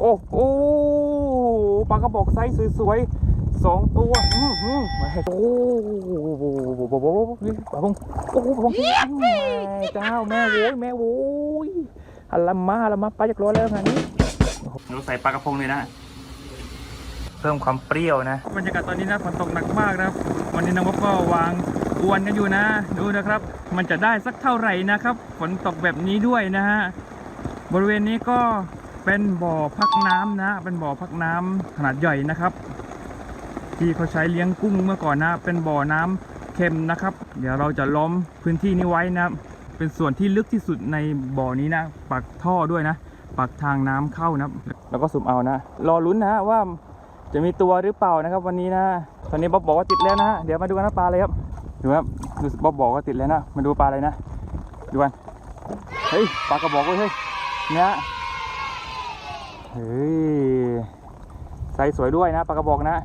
โอ้โหปลากระบอกไซส์สวยๆสองตัวอือหือมาให้โอ้โหปลาพงโอ้โหปลาพงเจ้าแม่โว้ยแม่โว้ยฮัลลามาฮัลลามาปลาจากรถแล้วงานนี้เราใส่ปลากระพงเลยนะเพิ่มความเปรี้ยวนะบรรยากาศตอนนี้นะฝนตกหนักมากนะครับ วันนี้น้องบ๊อบก็วางอวนกันอยู่นะ ดูนะครับ มันจะได้สักเท่าไหร่นะครับ ฝนตกแบบนี้ด้วยนะฮะบริเวณนี้ก็ เป็นบ่อพักน้ำนะ เป็นบ่อพักน้ำขนาดใหญ่นะครับ ที่เขาใช้เลี้ยงกุ้งเมื่อก่อนนะ เป็นบ่อน้ำเค็มนะครับ เดี๋ยวเราจะล้อมพื้นที่นี้ไว้นะ เป็นส่วนที่ลึกที่สุดในบ่อนี้นะ ปักท่อด้วยนะ ปักทางน้ำเข้านะ แล้วก็สุ่มเอานะ รอลุ้นนะว่าจะมีตัวหรือเปล่านะครับ วันนี้นะ ตอนนี้บ๊อบบอกว่าติดแล้วนะ เดี๋ยวมาดูกันนะปลาอะไรครับ ดูครับ ดูบ๊อบบอกว่าติดแล้วนะ มาดูปลาอะไรนะ ดูกัน เฮ้ย ปลากระบอกเว้ย เฮ้ย เนี่ย เฮ้ยไซส์สวยด้วยนะปลากระบอกนะ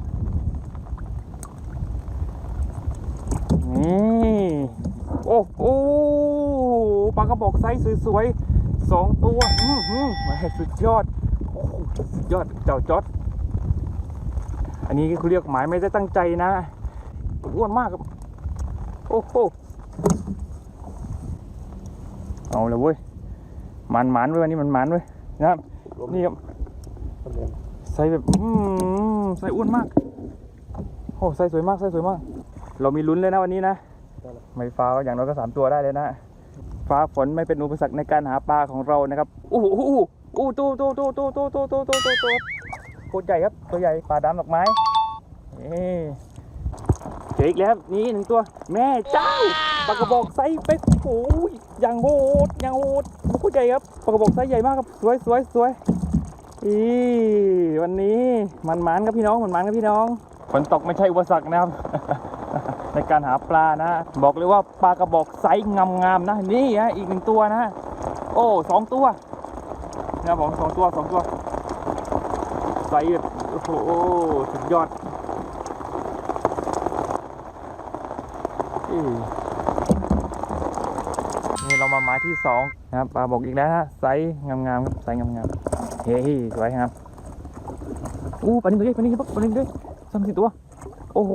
นี่โอ้โหปลากระบอกไซส์สวยๆสองตัวอื้อหือมาให้สุดยอดโอ้สุดยอดเจ้าจอดอันนี้เขาเรียกหมายไม่ได้ตั้งใจนะอ้วนมากครับโอ้โหเอาเลยเว้ยมันมันเว้ยวันนี้มันมันเว้ยนะครับนี่ครับ ใส่แบบอืมใส่อ้วนมากโอ้ใส่สวยมากใส่สวยมาก เรามีลุ้นเลยนะวันนี้นะไม่ฟ้าก็อย่างน้อยก็สามตัวได้เลยนะ ฟ้าฝนไม่เป็นอุปสรรคในการหาปลาของเรานะครับอู้หูอู้หูอู้ตู้ตู้ตู้ตู้ตู้ตู้ตู้ตู้ตู้ตู้โคตรใหญ่ครับ ตัวใหญ่ปลาดำดอกไม้นี่เจออีกแล้วนี่หนึ่งตัว แม่เจ้าปลากระบอกไซส์เป็ดโอ้ยอย่างโหดอย่างโหดมันก็ใหญ่ครับปลากระบอกไซส์ใหญ่มากครับสวยสวยสวย อีวันนี้มันมันครับพี่น้องมันมันครับพี่น้องฝนตกไม่ใช่อุปสรรคนะครับ ในการหาปลานะ บอกเลยว่าปลากระบอกไซส์งามๆนะ นี่ฮะอีกหนึ่งตัวนะ โอ้สองตัวนะครับผมสองตัวสองตัวไซส์แบบโอ้โหสุดยอดนี่เรามาหมายที่สองนะครับปลาบอกอีกแล้วนะไซส์งามๆครับไซส์งามๆ เฮ้ยสวยครับอู้ปลาหนึ่งเลยปลาหนึ่งปลาหนึ่งเลยสามสิบตัวโอ้โห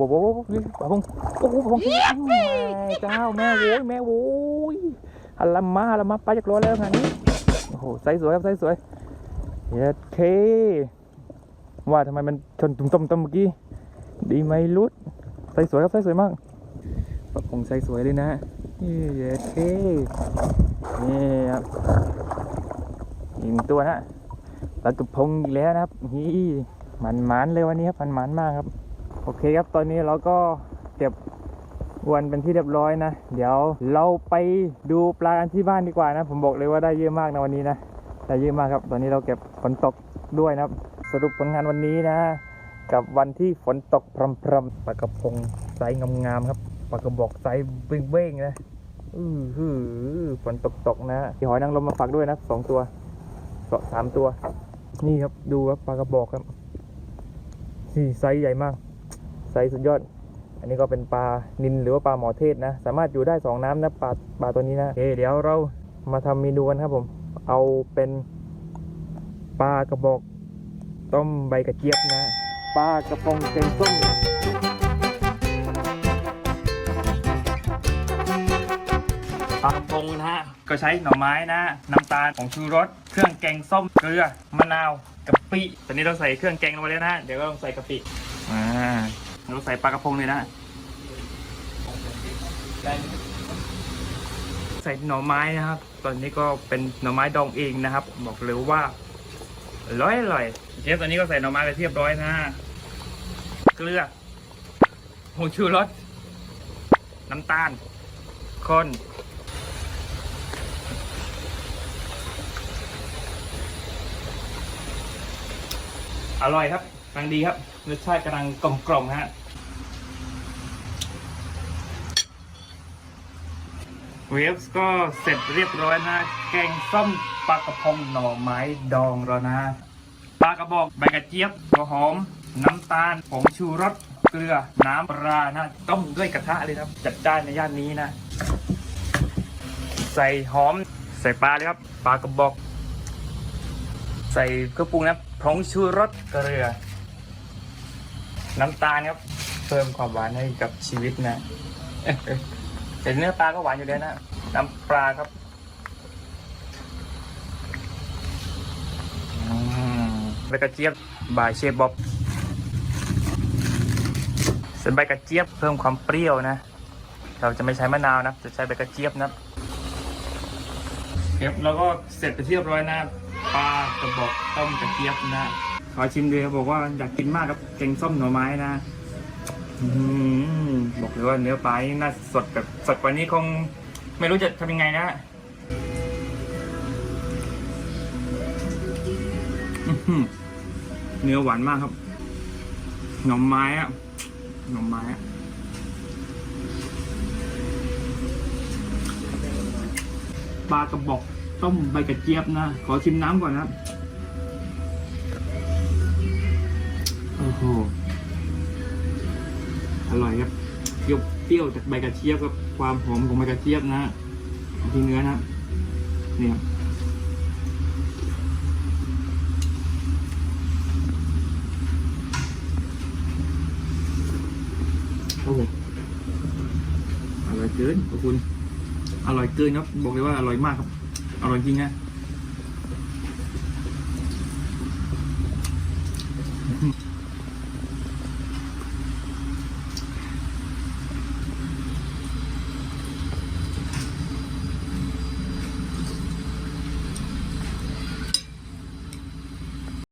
ปลาพงโอ้โหปลาพงเจ้าแม่โว้ยแม่โว้ยฮัลลามาฮัลลามาปลาจากรถแล้วงานนี้โอ้โหไซส์สวยครับไซส์สวยเย็ดเคว่าทำไมมันชนตุ่มต้มต้มเมื่อกี้ดีไหมลุดไซส์สวยครับไซส์สวยมากปรับปรุงไซส์สวยเลยนะนี่เย้เท่นี่ครับ อีกหนึ่งตัวนะปลากระพงอีกแล้วนะครับนี่มันมันเลยวันนี้ครับมันมันมากครับ โอเคครับตอนนี้เราก็เก็บอวนเป็นที่เรียบร้อยนะ เดี๋ยวเราไปดูปลากันที่บ้านดีกว่านะ ผมบอกเลยว่าได้เยอะมากนะวันนี้นะได้เยอะมากครับ ตอนนี้เราเก็บฝนตกด้วยนะครับ สรุปผลงานวันนี้นะ กับวันที่ฝนตกพรำๆปลากระพงไซส์งามๆครับปลากระบอกไซส์เบ้งๆนะอือหือฝนตกตกๆนะที่หอยนางรมมาฝากด้วยนะสองตัว สสามตัว นี่ครับดูครับปลากระบอกครับนี่ไซส์ใหญ่มากไซส์สุดยอด อันนี้ก็เป็นปลานินหรือว่าปลาหมอเทศนะ สามารถอยู่ได้สองน้ำนะปลาปลาตัวนี้นะเเดี๋ยวเรามาทำเมนูกันครับผม เอาเป็นปลากระบอกต้มใบกระเจี๊ยบนะ ปลากระพงแกงส้ม ปลากระพงนะฮะ ก็ใช้หน่อไม้นะ น้ำตาลของชูรส เครื่องแกงส้ม เกลือ มะนาวกะปิ ตอนนี้เราใส่เครื่องแกงลงไปแล้วนะ เดี๋ยวก็ต้องใส่กะปิอ่าเราใส่ปลากระพงเลยนะ ใส่หน่อไม้นะครับ ตอนนี้ก็เป็นหน่อไม้ดองเองนะครับ บอกเลยว่าอร่อยอร่อยเชฟตอนนี้ก็ใส่หน่อไม้ไปเรียบร้อยนะ เกลือผงชูรส น้ำตาลคน อร่อยครับกำลังดีครับรสชาติกำลังกลมกล่อมๆฮะเวฟส์ก็เสร็จเรียบร้อยนะ แกงส้มปลากระพงหน่อไม้ดองแล้วนะปลากระบอกใบกระเจี๊ยบหัวหอม น้ำตาลผงชูรสเกลือน้ำปลานะต้มด้วยกระทะเลยครับ จัดจ้านในย่านนี้นะ ใส่หอมใส่ปลาเลยครับปลากระบอก ใส่เครื่องปรุงนะ ผงชูรสเกลือ น้ำตาลครับ เพิ่มความหวานให้กับชีวิตนะแต่เนื้อปลาก็หวานอยู่แล้วนะน้ำปลาครับใบกระเจี๊ยบบายเชฟบ๊อบส่วนใบกระเจี๊ยบเพิ่มความเปรี้ยวนะ เราจะไม่ใช้มะนาวนะ จะใช้ใบกระเจี๊ยบนะครับแล้วก็เสร็จไปเรียบร้อยนะ ปลากระบอกต้มกระเจี๊ยบนะขอชิมดูครับบอกว่าอยากกินมากครับแกงส้มหน่อไม้นะอบอกเลยว่าเนื้อปลานี่น่าสดแบบสดกว่านี้คงไม่รู้จะทำยังไงนะเนื้อหวานมากครับหน่อไม้อะหน่อไม้อะปลากระบอก ต้มใบกระเจี๊ยบนะ ขอชิมน้ำก่อนนะโอ้โหอร่อยครับเปรี้ยวเปรี้ยวจากใบกระเจี๊ยบกับความหอมของใบกระเจี๊ยบนะที่เนื้อนะเนี่ยโอ้โหอร่อยเกินขอบคุณ อร่อยเกินครับ บอกเลยว่าอร่อยมากครับ อร่อยจริงนะ